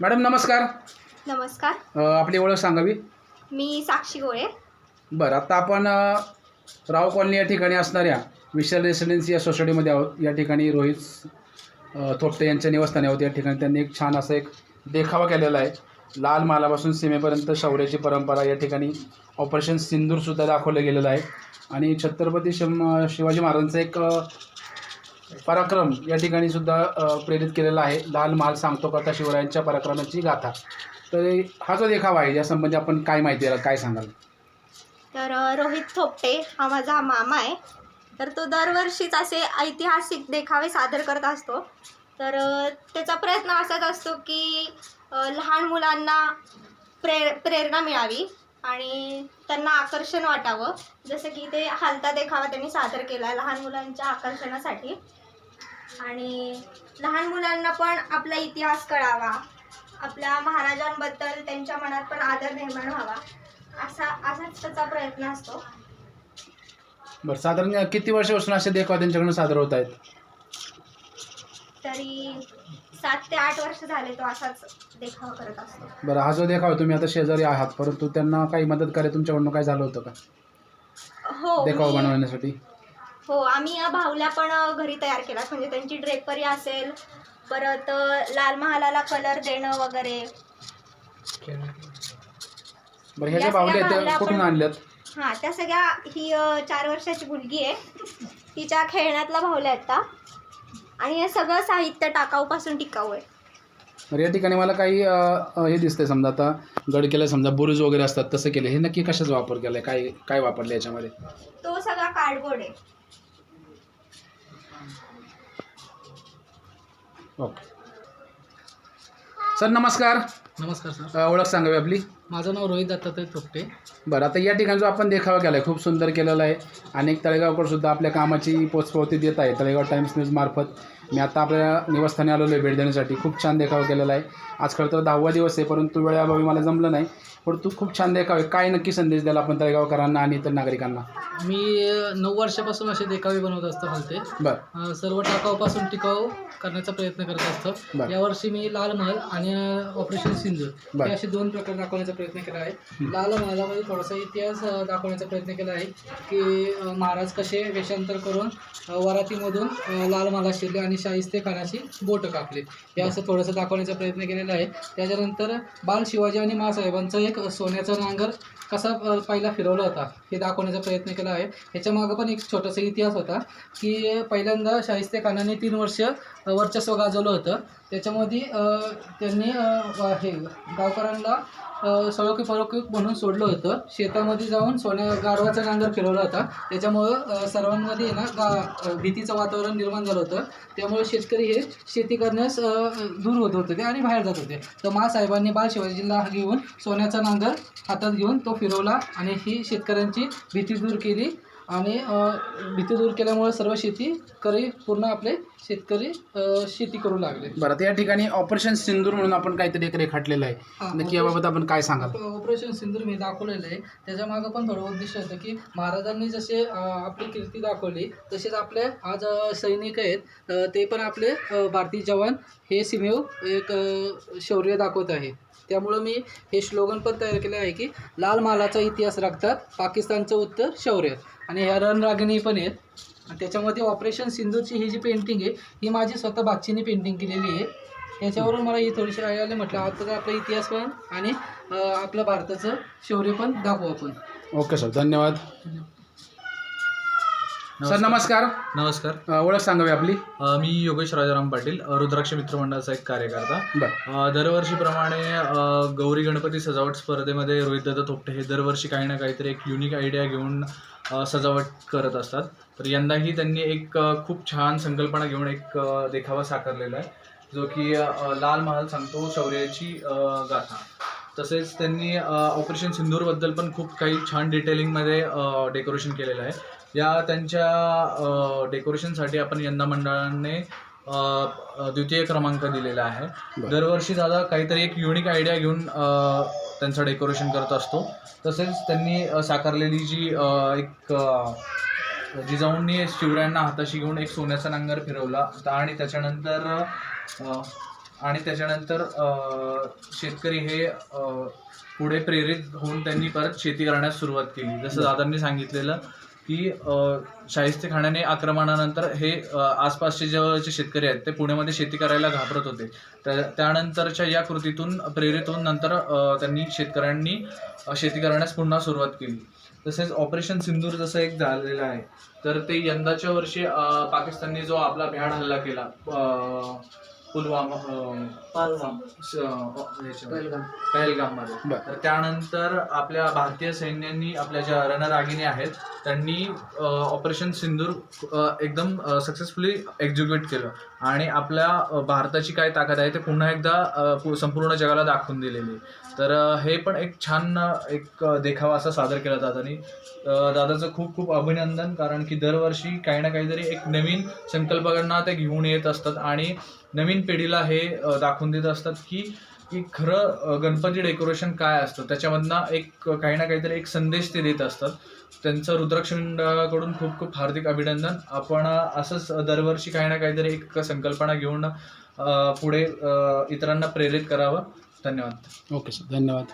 Madam नमस्कार. नमस्कार. अ, आपली ओळख सांगावी? मी साक्षी गोळे. बरं आता आपण अ, राव कॉलनी या ठिकाणी असणाऱ्या विशाल रेसिडेन्सी या सोसायटीमध्ये आहोत. या ठिकाणी रोहित अ, थोपटे यांच्या निवासस्थानी आहोत. या ठिकाणी त्यांनी एक छान असं एक देखावा केलेला आहे. लाल मालापासून सीमेपर्यंत शौर्याची परंपरा या ठिकाणी ऑपरेशन सिंदूरसुद्धा दाखवलं गेलेलं आहे. आणि छत्रपती शिव शिवाजी महाराजांचं एक अ, पराक्रम या ठिकाणी सुद्धा प्रेरित केलेला आहे. लाल महाल सांगतो कथा शिवरायांच्या पराक्रमाची गाथा. तर हा जो देखावा आहे यासंबंधी आपण काय माहिती आहे काय सांगाल? तर रोहित थोपटे हा माझा मामा आहे. तर तो दरवर्षीच असे ऐतिहासिक देखावे सादर करत असतो. तर त्याचा प्रयत्न असाच असतो की लहान मुलांना प्रे प्रेरणा मिळावी आणि त्यांना आकर्षण वाटावं. जसं की ते हालता देखावा त्यांनी सादर केला आहे लहान मुलांच्या आकर्षणासाठी. आणि लहान मुलांना पण आपला इतिहास कळावा. आपल्या महाराजांबद्दल त्यांच्या मनात पण आदर निर्माण व्हावा. असा असाच त्याचा प्रयत्न असतो. बरं साधारण किती वर्षापासून असे देखावा त्यांच्याकडून सादर होत आहेत? तरी सात ते आठ वर्ष झाले तो असाच देखावा करत असतो. बरं हा जो देखावा तुम्ही आता शेजारी आहात परंतु त्यांना काही मदत करायला तुमच्याकडून काय झालं होतं का? हो देखावा मी- बनवण्यासाठी? हो आम्ही या बाहुल्या पण घरी तयार केला. म्हणजे त्यांची ड्रेपरी असेल परत लाल महालाला कलर देणं वगैरे. बरं बाहुल्या कुठून आणल्यात? हां त्या सगळ्या ही चार वर्षाची मुलगी आहे. तिच्या खेळण्यातला बाहुल्या आहेत आणि हे सगळं साहित्य टाकाऊपासून टिकाऊ आहे. बरं या ठिकाणी मला काही अ, अ, हे दिसतंय समजा आता गड केलं समजा बुरुज वगैरे असतात तसं केलं हे नक्की कशाचा वापर केला आहे काय काय वापरलं याच्यामध्ये? तो सगळा कार्डबोर्ड आहे. ओके. सर नमस्कार. नमस्कार सर. ओळख सांगावी आपली? माझं नाव रोहित दत्तात्रय थोपटे बरं आता या ठिकाणी जो आपण देखावा केला आहे खूप सुंदर केलेला आहे. अनेक तळेगावकर सुद्धा आपल्या कामाची पोचपावती देत आहे तळेगाव टाइम्स न्यूज मार्फत. मी आता आपल्या निवासस्थानी आलेलो आहे भेट देण्यासाठी. खूप छान देखावा केलेला आहे. आज खरं तर दहावा दिवस आहे परंतु वेळेअभावी मला जमलं नाही. परंतु खूप छान देखावा. काय नक्की संदेश द्याल आपण तळेगावकरांना आणि इतर नागरिकांना? मी नऊ वर्षापासून असे देखावे बनवत असतो हलते. बरं. अ, सर्व टाकाऊपासून टिकाऊ करण्याचा प्रयत्न करत असतो. बरं. यावर्षी मी लाल महल आणि ऑपरेशन बरं. हे असे दोन प्रकार दाखवण्याचा प्रयत्न केला आहे. लाल महालामध्ये थोडासा इतिहास दाखवण्याचा प्रयत्न केला आहे की महाराज कसे वेषांतर करून वरातीमधून लाल महाला शिरले आणि शाहिस्ते खानाची बोटं कापली. हे असं थोडंसं दाखवण्याचा प्रयत्न केलेला आहे. त्याच्यानंतर बाल शिवाजी आणि मासाहेबांचा एक सोन्याचा नांगर कसा पहिला फिरवला होता हे दाखवण्याचा प्रयत्न केला आहे. ह्याच्या मागं पण एक छोटासा इतिहास होता की पहिल्यांदा शाहिस्ते खानाने तीन वर्ष वर्चस्व गाजवलं होतं. त्याच्यामध्ये त्यांनी हे गावकऱ्यांना सळोकी फळोकी म्हणून सोडलं होतं. शेतामध्ये जाऊन सोन्या गाढवाचा नांगर फिरवला होता. त्याच्यामुळं सर्वांमध्ये आहे ना गा भीतीचं वातावरण निर्माण झालं होतं. त्यामुळे शेतकरी हे शेती करण्यास दूर होत होते ते आणि बाहेर जात होते. तर महासाहेबांनी बाल शिवाजीला घेऊन सोन्याचा नांगर हातात घेऊन तो फिरवला आणि ही शेतकऱ्यांची भीती दूर केली. आणि भीती दूर केल्यामुळे सर्व शेतीकरी पूर्ण आपले शेतकरी शेती करू लागले. बरं आता या ठिकाणी ऑपरेशन सिंदूर म्हणून आपण काहीतरी एक रेखाटलेलं आहे. नक्की याबाबत आपण काय सांगाल? ऑपरेशन सिंदूर मी दाखवलेलं आहे. त्याच्या मागं पण थोडं उद्दिष्ट होतं की महाराजांनी जसे आपली कीर्ती दाखवली तसेच आपले आज सैनिक आहेत ते पण आपले भारतीय जवान हे सीमेवर एक शौर्य दाखवत आहे. त्यामुळं मी हे स्लोगन पण तयार केलं आहे की लाल मालाचा इतिहास राखतात पाकिस्तानचं उत्तर शौर्य. आणि ह्या रणरागिणी पण आहेत. आणि त्याच्यामध्ये ऑपरेशन सिंदूरची ही जी पेंटिंग आहे ही माझी स्वतः बादशीने पेंटिंग केलेली आहे. याच्यावरून मला ही थोडीशी आय आली म्हटलं आता आपला इतिहास पण आणि आपलं भारताचं शौर्य पण दाखवू आपण. ओके सर धन्यवाद. सर नमस्कार. नमस्कार. अ, ओळख सांगावी आपली. अ, मी योगेश राजाराम पाटील अ, रुद्राक्ष मित्रमंडळाचा एक कार्यकर्ता. बरं. अ, दरवर्षीप्रमाणे अ, गौरी गणपती सजावट स्पर्धेमध्ये रोहितदादा थोपटे हे दरवर्षी काही ना काहीतरी एक युनिक आयडिया घेऊन सजावट करत असतात. तर यंदाही त्यांनी एक खूप छान संकल्पना घेऊन एक देखावा साकारलेला आहे. जो की लाल महाल सांगतो शौर्याची गाथा. तसेच त्यांनी ऑपरेशन सिंदूरबद्दल पण खूप काही छान डिटेलिंगमध्ये डेकोरेशन केलेलं आहे. या त्यांच्या डेकोरेशनसाठी आपण यंदा मंडळाने द्वितीय क्रमांक दिलेला आहे. दरवर्षी दादा काहीतरी एक युनिक आयडिया घेऊन त्यांचं डेकोरेशन करत असतो. तसेच त्यांनी साकारलेली जी एक जिजाऊंनी शिवरायांना हाताशी घेऊन एक सोन्याचा नांगर फिरवला आणि त्याच्यानंतर आणि त्याच्यानंतर शेतकरी हे पुढे प्रेरित होऊन त्यांनी परत शेती करण्यास सुरुवात केली. जसं दादांनी सांगितलेलं की शाहिस्ते खाण्याने आक्रमणानंतर हे आसपासचे जे शेतकरी आहेत ते पुण्यामध्ये शेती करायला घाबरत होते. त्या त्यानंतरच्या या कृतीतून प्रेरित होऊन नंतर त्यांनी शेतकऱ्यांनी शेती करण्यास पुन्हा सुरुवात केली. तसेच ऑपरेशन सिंदूर जसं एक झालेलं आहे तर ते यंदाच्या वर्षी पाकिस्तानने जो आपला भ्याड हल्ला केला पुलवामा बरं. तर त्यानंतर आपल्या भारतीय सैन्यांनी आपल्या ज्या रणरागिणी आहेत त्यांनी ऑपरेशन सिंदूर अ, एकदम सक्सेसफुली एक्झिक्यूट केलं. आणि आपल्या अ, भारताची काय ताकद आहे ते पुन्हा एकदा अ, पु- संपूर्ण जगाला दाखवून दिलेली आहे. तर अ, हे पण एक छान अ, एक अ, देखावा असा सादर केला दादानी अ, दादाचं खूप खूप अभिनंदन कारण की दरवर्षी काही ना काहीतरी एक नवीन संकल्पना ते घेऊन येत असतात. आणि नवीन पिढीला हे अ, दाखवून देत असतात की की खरं गणपती डेकोरेशन काय असतं? त्याच्यामधनं एक काही ना काहीतरी एक संदेश ते देत असतात. त्यांचं रुद्राक्ष मंडळाकडून खूप खूप हार्दिक अभिनंदन. आपण असंच दरवर्षी काही ना काहीतरी एक संकल्पना घेऊन पुढे इतरांना प्रेरित करावं. धन्यवाद. Okay sir. धन्यवाद.